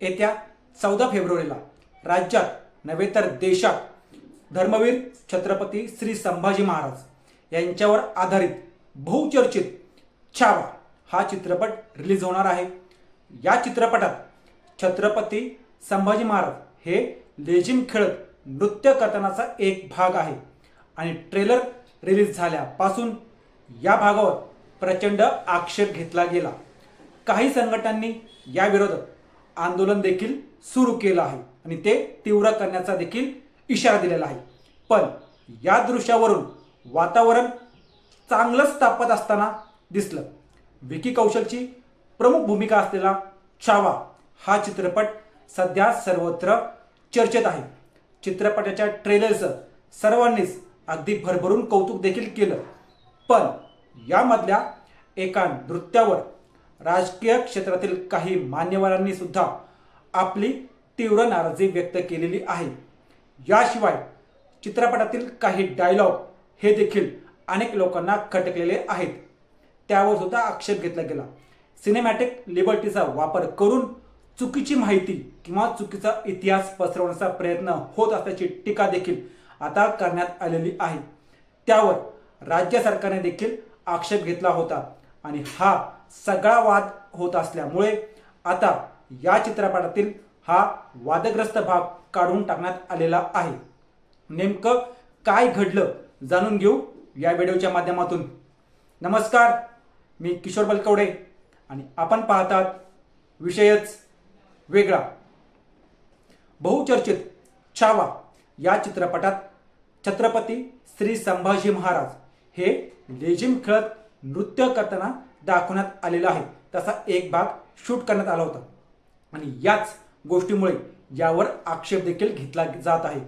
येत्या चौदा फेब्रुवारीला राज्यात नव्हे तर देशात धर्मवीर छत्रपती श्री संभाजी महाराज यांच्यावर आधारित बहुचर्चित छावा हा चित्रपट रिलीज होणार आहे. या चित्रपटात छत्रपती संभाजी महाराज हे लेझिम खेळत नृत्य करतानाचा एक भाग आहे आणि ट्रेलर रिलीज झाल्यापासून या भागावर प्रचंड आक्षेप घेतला गेला. काही संघटनांनी याविरोधात आंदोलन देखील सुरू केलं आहे आणि ते तीव्र करण्याचा देखील इशारा दिलेला आहे. पण या दृश्यावरून वातावरण चांगलंच तापत असताना दिसलं. विकी कौशलची प्रमुख भूमिका असलेला छावा हा चित्रपट सध्या सर्वत्र चर्चेत आहे. चित्रपटाच्या ट्रेलरचं सर्वांनीच अगदी भरभरून कौतुक देखील केलं. पण यामधल्या एका नृत्यावर राजकीय क्षेत्रातील काही मान्यवरांनी सुद्धा आपली तीव्र नाराजी व्यक्त केलेली आहे. याशिवाय चित्रपटातील काही डायलॉग हे देखील अनेक लोकांना खटकलेले आहेत. त्यावर सुद्धा आक्षेप घेतला गेला. सिनेमॅटिक लिबर्टीचा वापर करून चुकीची माहिती किंवा चुकीचा इतिहास पसरवण्याचा प्रयत्न होत असल्याची टीका देखील आता करण्यात आलेली आहे. त्यावर राज्य सरकारने देखील आक्षेप घेतला होता आणि हा सगळा वाद होत असल्यामुळे आता या चित्रपटातील हा वादग्रस्त भाग काढून टाकण्यात आलेला आहे. नेमकं काय घडलं जाणून घेऊ या व्हिडिओच्या माध्यमातून. नमस्कार मी किशोर बलकवडे आणि आपण पाहतात विषयच वेगळा. बहुचर्चित छावा या चित्रपटात छत्रपती श्री संभाजी महाराज हे लेझिम खेळत नृत्य करताना दाखवण्यात आलेला आहे. तसा एक भाग शूट करण्यात आला होता. आणि याच गोष्टीमुळे यावर आक्षेप देखील घेतला जात आहे.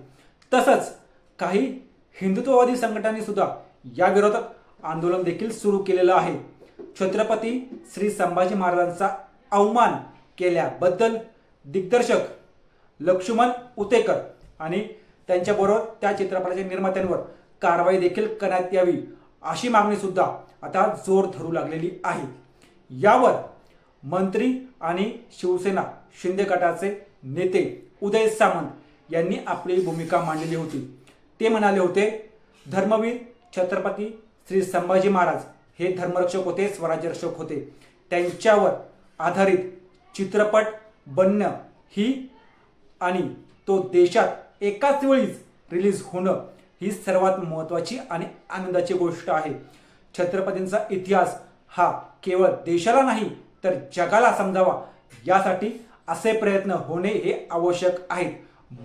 तसंच काही हिंदुत्ववादी संघटनांनी सुद्धा या विरोधात आंदोलन देखील सुरू केलेलं आहे. छत्रपती श्री संभाजी महाराजांचा अवमान केल्याबद्दल दिग्दर्शक लक्ष्मण उतेकर आणि त्यांच्याबरोबर त्या चित्रपटाच्या निर्मात्यांवर कारवाई देखील करण्यात यावी अशी मागणी सुद्धा आता जोर धरू लागलेली आहे. यावर मंत्री आणि शिवसेना शिंदे गटाचे नेते उदय सामंत यांनी आपली भूमिका मांडलेली होती. ते म्हणाले होते धर्मवीर छत्रपती श्री संभाजी महाराज हे धर्मरक्षक होते स्वराज्यरक्षक होते. त्यांच्यावर आधारित चित्रपट बनणं ही आणि तो देशात एकाच वेळीच रिलीज होणं ही सर्वात महत्त्वाची आणि आनंदाची गोष्ट आहे. छत्रपतींचा इतिहास हा केवळ देशाला नाही तर जगाला समजावा. यासाठी असे प्रयत्न होणे हे आवश्यक आहेत.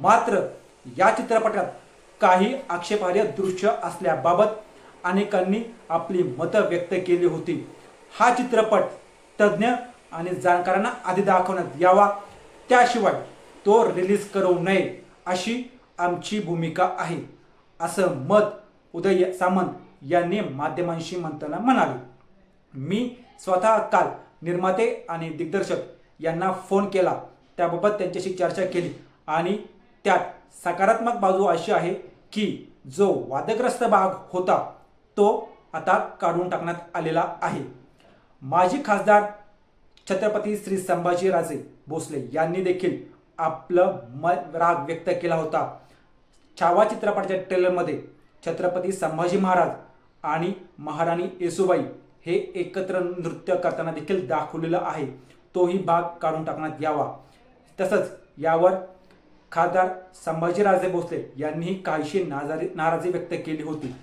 मात्र या चित्रपटात काही आक्षेपार्ह दृश्य असल्याबाबत अनेकांनी आपली मतं व्यक्त केली होती. हा चित्रपट तज्ज्ञ आणि जाणकारांना आधी दाखवण्यात यावा. त्याशिवाय तो रिलीज करू नये अशी आमची भूमिका आहे. असं मत उदय सामंत यांनी माध्यमांशी म्हणताना म्हणाले मी स्वतः काल निर्माते आणि दिग्दर्शक यांना फोन केला. त्याबाबत त्यांच्याशी चर्चा केली आणि त्यात सकारात्मक बाजू अशी आहे की जो वादग्रस्त भाग होता तो आता काढून टाकण्यात आलेला आहे. माजी खासदार छत्रपती श्री संभाजीराजे भोसले यांनी देखील आपलं म राग व्यक्त केला होता. छावा चित्रपटाच्या ट्रेलरमध्ये छत्रपती संभाजी महाराज आणि महाराणी येसुबाई हे एकत्र नृत्य करताना देखील दाखवलेलं आहे. तोही भाग काढून टाकण्यात यावा. तसंच यावर खासदार संभाजीराजे भोसले यांनीही काहीशी नाजारी नाराजी व्यक्त केली होती.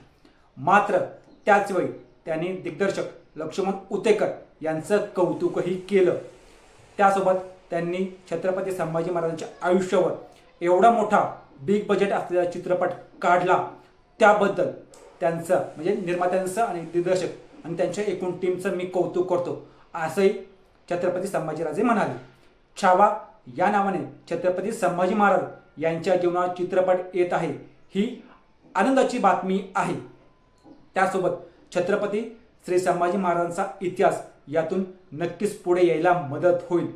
मात्र त्याचवेळी त्यांनी दिग्दर्शक लक्ष्मण उतेकर यांचं कौतुकही केलं. त्यासोबत त्यांनी छत्रपती संभाजी महाराजांच्या आयुष्यावर एवढा मोठा बिग बजेट असलेला चित्रपट काढला. त्याबद्दल त्यांचं म्हणजे निर्मात्यांचं आणि दिग्दर्शक आणि त्यांच्या एकूण टीमचं मी कौतुक करतो. असंही छत्रपती संभाजीराजे म्हणाले. छावा या नावाने छत्रपती संभाजी महाराज यांच्या जीवनावर चित्रपट येत आहे ही आनंदाची बातमी आहे. त्यासोबत छत्रपती श्री संभाजी महाराजांचा इतिहास यातून नक्कीच पुढे यायला मदत होईल.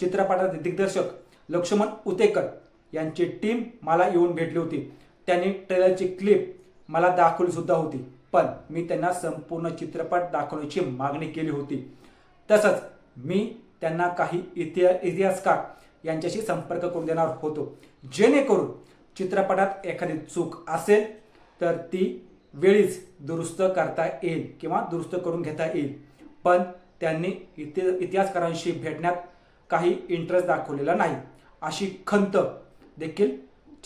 चित्रपटाचे दिग्दर्शक लक्ष्मण उतेकर यांची टीम मला येऊन भेटली होती. त्यांनी ट्रेलरची क्लिप मला दाखवली सुद्धा होती. पण मी त्यांना संपूर्ण चित्रपट दाखवण्याची मागणी केली होती. तसंच मी त्यांना काही इतिहा इतिहासकार यांच्याशी संपर्क करून देणार होतो. जेणेकरून चित्रपटात एखादी चूक असेल तर ती वेळीच दुरुस्त करता येईल किंवा दुरुस्त करून घेता येईल. पण त्यांनी इति इतिहासकारांशी भेटण्यात काही इंटरेस्ट दाखवलेला नाही. अशी खंत देखील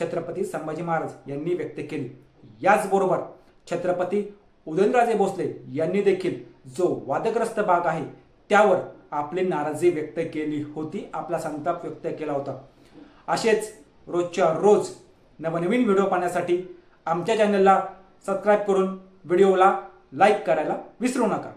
छत्रपती संभाजी महाराज यांनी व्यक्त केली. याचबरोबर छत्रपती उदयनराजे भोसले यांनी देखील जो वादग्रस्त भाग आहे त्यावर आपली नाराजी व्यक्त केली होती आपला संताप व्यक्त केला होता. असेच रोजच्या रोज नवनवीन व्हिडिओ पाहण्यासाठी आमच्या चॅनलला सबस्क्राईब करून व्हिडिओला लाईक करायला विसरू नका.